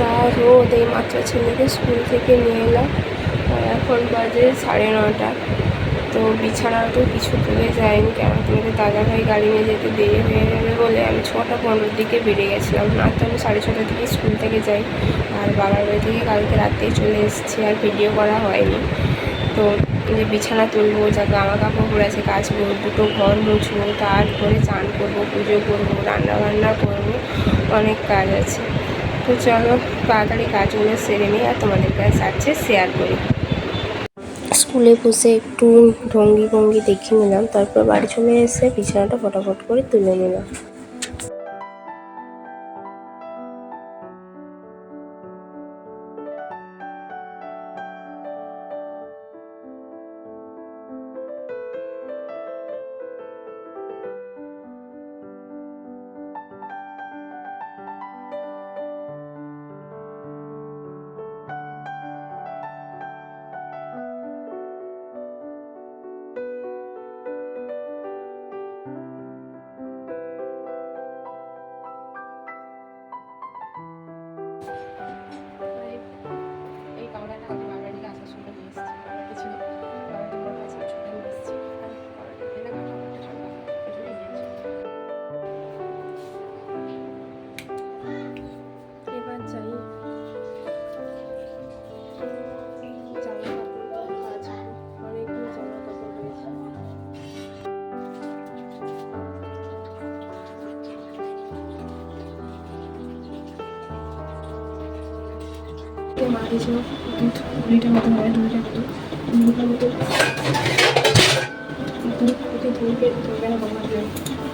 যা রোদ, এই মাত্র ছেলেকে স্কুল থেকে নিয়ে এলাম। এখন বাজে সাড়ে নটা তো বিছানা তো কিছু তুলে যায়নি, কেন তোমাদের দাদাভাই গাড়ি নিয়ে যেতে দেরি হয়ে যাবে বলে আমি ছটা পনেরোর দিকে বেরিয়ে গেছিলাম। না তো আমি সাড়ে ছটার দিকে স্কুল থেকে যাই, আর বাবার বাড়ি থেকে কালকে রাতেই চলে এসেছি, আর ভিডিও করা হয়নি। তো যে বিছানা তুলবো, যা জামা কাপড় আছে, কাচবো, দুটো ঘর মুছবো, তারপরে চান করব, পুজো করব রান্না বান্না করব, অনেক কাজ আছে। তো চলো, তাড়াতাড়ি কাজগুলো সেরে নিই আর তোমাদের কাছে আছে শেয়ার করি। স্কুলে বসে একটু ঢঙ্গি ভঙ্গি দেখে নিলাম, তারপর বাড়ি চলে এসে বিছানাটা ফটাফট করে তুলে নিলাম। মা দিয়েছিল দুধ দুইটার মতো হয় দু মতো দুধ দুটার মতো দুধ ধরবে না বাবা ধরবে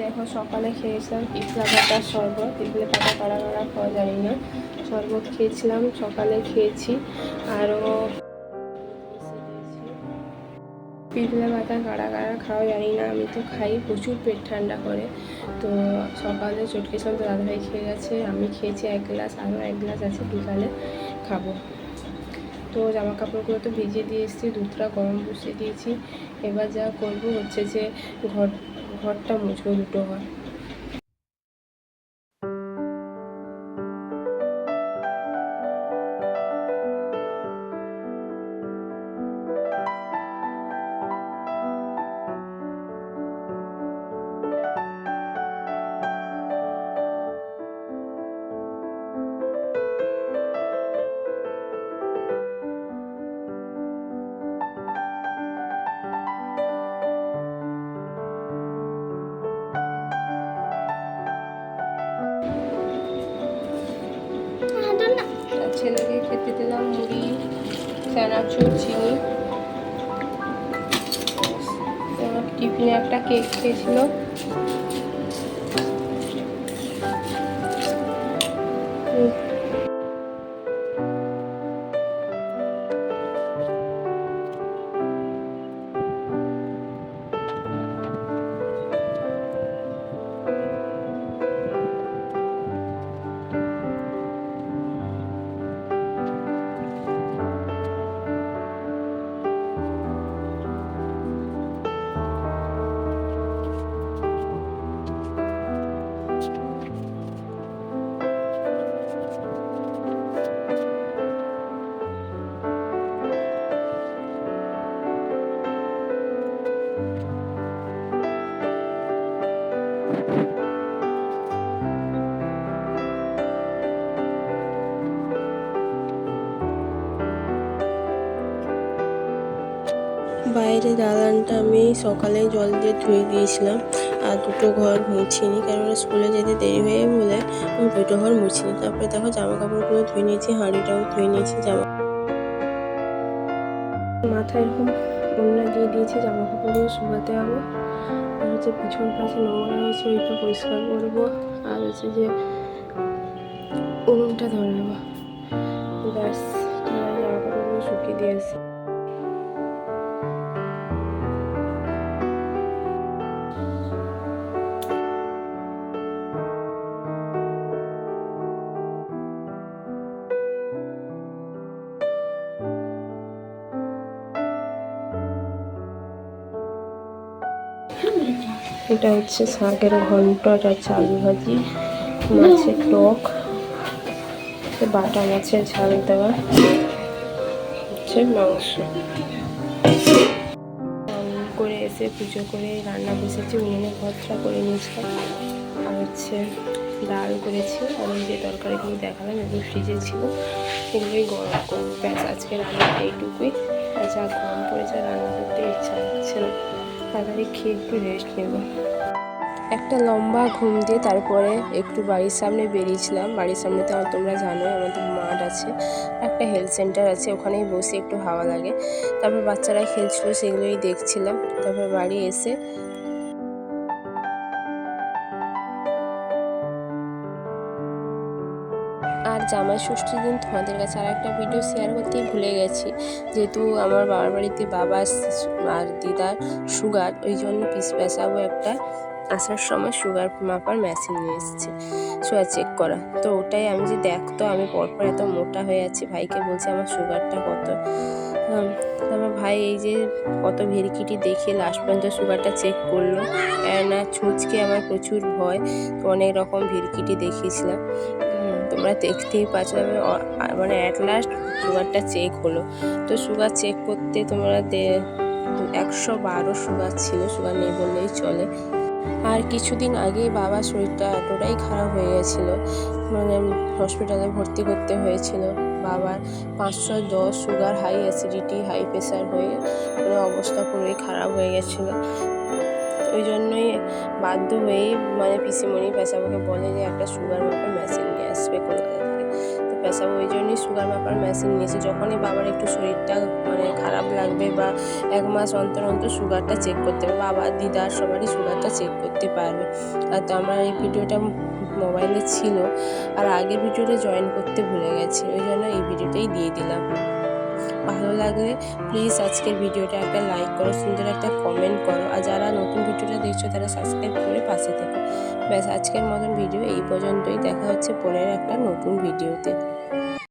দেখো, সকালে খেয়েছিলাম পিপলা পাতার শরবত। পিপলে পাতা কারা কারা খাওয়া জানি না শরবত খেয়েছিলাম, সকালে খেয়েছি। আরও পিপলা পাতা কাড়া কাড়া খাওয়া জানি না, আমি তো খাই প্রচুর পেট ঠান্ডা করে। তো সকালে চটকেছিলাম তো দাদাভাই খেয়ে গেছে, আমি খেয়েছি এক গ্লাস, আরও এক গ্লাস আছে, বিকালে খাব। তো জামা কাপড়গুলো তো ভিজিয়ে দিয়ে এসেছি, দুধটা গরম বসিয়ে দিয়েছি। এবার যা করব হচ্ছে যে ঘর, ঘরটা মুছবো দুটো ঘর। ছেলেকে খেতে দিলাম মুড়ি চানাচুর চিনি টিফিনে একটা কেক খেয়েছিল। বাইরে দালানটা আমি সকালে জল দিয়ে ধুয়ে দিয়েছিলাম, আর দুটো ঘর মুছিনি, কারণ স্কুলে যেতে দেরি হয়ে বলে আমি দুটো ঘর মুছিনি। তারপরে দেখো জামা কাপড়গুলো ধুয়ে নিয়েছি, হাঁড়িটাও ধুয়ে নিয়েছি, জামা মাথায় এরকম ওড়না দিয়ে দিয়েছি জামা কাপড়গুলো শুকাতে হবে। আর হচ্ছে পিছন পাশে নোংরা হয়েছে, ওইটা পরিষ্কার করব। আর হচ্ছে যে উনুনটা ধরাবো ব্যাস জামা কাপড়গুলো শুকিয়ে দিয়েছে এটা হচ্ছে শাকের ঘন্ট আর চালু ভাজি, মাছের টক বাটা মাছের ঝাল দেওয়া হচ্ছে মাংস। করে এসে পুজো করে রান্না বসেছি, উনুনে ভদ্রা করে নিয়েছিলাম আর হচ্ছে ডাল করেছি, আর যে তরকারিগুলো দেখালাম, এগুলো ফ্রিজে ছিল, এগুলোই গরম করব। ব্যাস, আজকে রান্না এইটুকুই। যা গরম পড়েছে, রান্না করতে ইচ্ছা হচ্ছে না। তাড়াতাড়ি খেয়ে একটু রেস্ট নেব। একটা লম্বা ঘুম দিয়ে তারপরে একটু বাড়ির সামনে বেরিয়েছিলাম। বাড়ির সামনে তো তোমরা জানো আমাদের মাঠ আছে, একটা হেলথ সেন্টার আছে, ওখানেই বসে একটু হাওয়া লাগে। তারপর বাচ্চারা খেলছিল, সেগুলোই দেখছিলাম। তারপর বাড়ি এসে আর জামাই ষষ্ঠীর দিন তোমাদের কাছে আর একটা ভিডিও শেয়ার করতেই ভুলে গেছি। যেহেতু আমার বাবার বাড়িতে বাবা আর দিদার সুগার, ওই জন্য পিস পেশাবো একটা। আসার সময় সুগার মাপার মেশিন নিয়ে এসেছে। সুগার চেক করা। তো ওটাই আমি যে দেখতো আমি পরপর এত মোটা হয়ে আছি, ভাইকে বলছি আমার সুগারটা কত। তারপর ভাই এই যে কত ভেরিকিটি দেখে লাস্ট পর্যন্ত সুগারটা চেক করল। না ছুঁচকে আমার প্রচুর ভয়, তো অনেক রকম ভেরিকিটি দেখিয়েছিলাম। তোমরা দেখতেই পাচ্ছ। আমি মানে অ্যাট লাস্ট সুগারটা চেক হলো। তো সুগার চেক করতে তোমরা একশো বারো সুগার ছিল সুগার নেই বললেই চলে। আর কিছুদিন আগেই বাবার শরীরটা এতটাই খারাপ হয়ে গেছিল মানে হসপিটালে ভর্তি করতে হয়েছিল বাবার। পাঁচশো দশ sugar high acidity high pressure হয়ে মানে অবস্থা পুরোই খারাপ হয়ে গেছিল। ওই জন্যই বাধ্য হয়েই মানে পিসিমণি পেশাবকে বলে যে একটা সুগার মাপার মেশিন নিয়ে আসবে কলকাতা থেকে। তো পেশাবো ওই জন্যই সুগার মাপার মেশিন নিয়েছে। যখনই বাবার একটু শরীরটা মানে খারাপ লাগবে বা এক মাস অন্তর অন্তর সুগারটা চেক করতে পারবে বাবা দিদার সবারই সুগারটা চেক করতে পারবে। আর তো আমার এই ভিডিওটা মোবাইলে ছিল। আর আগের ভিডিওটা জয়েন করতে ভুলে গেছি। ওই জন্য এই ভিডিওটাই দিয়ে দিলাম। ভালো লাগলে প্লিজ আজকের ভিডিওটা একটা লাইক করো, সুন্দর একটা কমেন্ট করো। আর যারা নতুন ভিডিওটা দেখছ, তারা সাবস্ক্রাইব করে পাশে থেকো। ব্যাস, আজকের মতন ভিডিও এই পর্যন্তই। দেখা হচ্ছে পরের একটা নতুন ভিডিওতে